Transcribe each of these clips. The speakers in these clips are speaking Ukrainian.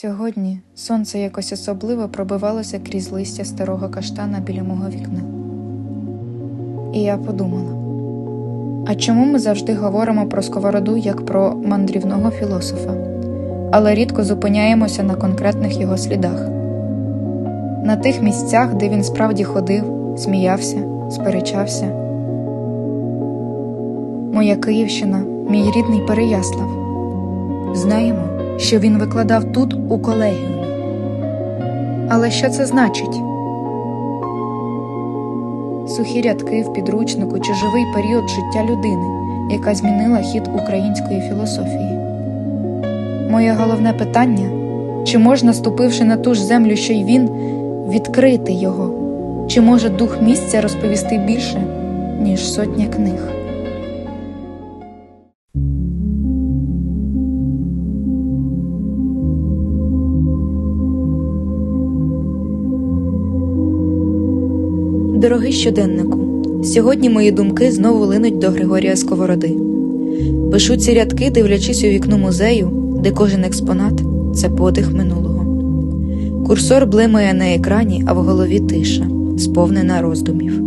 Сьогодні сонце якось особливо пробивалося крізь листя старого каштана біля мого вікна. І я подумала: а чому ми завжди говоримо про сковороду як про мандрівного філософа, але рідко зупиняємося на конкретних його слідах? На тих місцях, де він справді ходив, сміявся, сперечався. Моя Київщина, мій рідний Переяслав. Знаємо, що він викладав тут у колегіумі. Але що це значить? Сухі рядки в підручнику чи живий період життя людини, яка змінила хід української філософії. Моє головне питання чи можна, ступивши на ту ж землю, що й він, відкрити його? Чи може дух місця розповісти більше, ніж сотня книг? Дорогий щоденнику, сьогодні мої думки знову линуть до Григорія Сковороди. Пишу ці рядки, дивлячись у вікно музею, де кожен експонат це подих минулого. Курсор блимає на екрані, а в голові тиша, сповнена роздумів.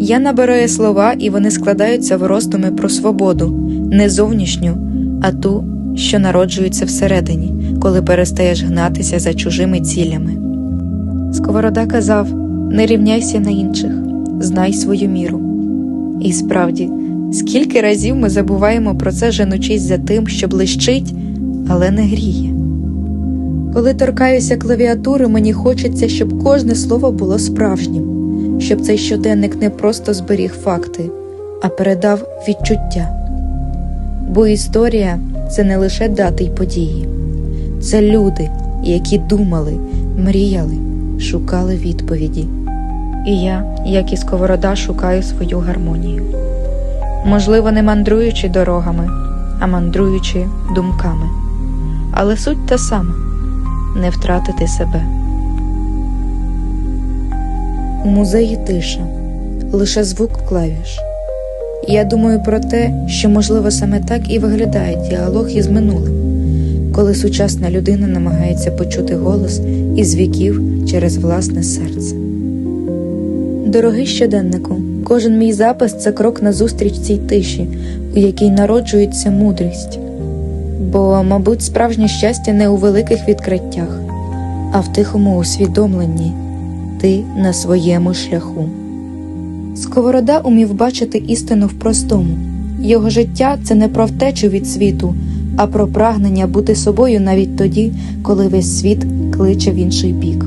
Я набираю слова, і вони складаються в роздуми про свободу, не зовнішню, а ту, що народжується всередині, коли перестаєш гнатися за чужими цілями. Сковорода казав не рівняйся на інших, знай свою міру. І справді, скільки разів ми забуваємо про це, женучись за тим, що блищить, але не гріє. Коли торкаюся клавіатури, мені хочеться, щоб кожне слово було справжнім, щоб цей щоденник не просто зберіг факти, а передав відчуття. Бо історія це не лише дати й події, це люди, які думали, мріяли, шукали відповіді. І я, як і сковорода, шукаю свою гармонію. Можливо, не мандруючи дорогами, а мандруючи думками. Але суть та сама не втратити себе. У музеї тиша, лише звук клавіш. Я думаю про те, що, можливо, саме так і виглядає діалог із минулим, коли сучасна людина намагається почути голос із віків через власне серце. Дорогий щоденнику, кожен мій запис це крок назустріч цій тиші, у якій народжується мудрість. Бо, мабуть, справжнє щастя не у великих відкриттях, а в тихому усвідомленні ти на своєму шляху. Сковорода умів бачити істину в простому. Його життя це не про втечу від світу, а про прагнення бути собою навіть тоді, коли весь світ кличе в інший бік.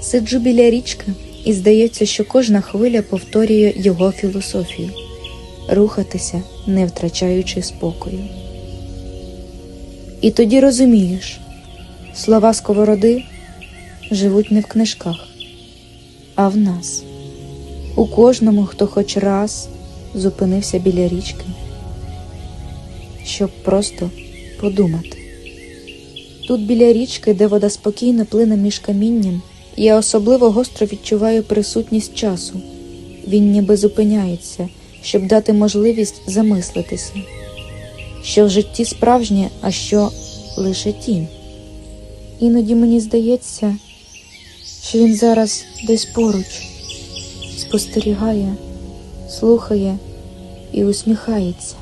Сиджу біля річки, і здається, що кожна хвиля повторює його філософію рухатися, не втрачаючи спокою. І тоді розумієш, слова сковороди живуть не в книжках, а в нас, у кожному, хто хоч раз зупинився біля річки, щоб просто подумати. Тут біля річки, де вода спокійно плине між камінням, я особливо гостро відчуваю присутність часу. Він ніби зупиняється, щоб дати можливість замислитися, що в житті справжнє, а що лише тінь. Іноді мені здається, що він зараз десь поруч спостерігає, слухає і усміхається.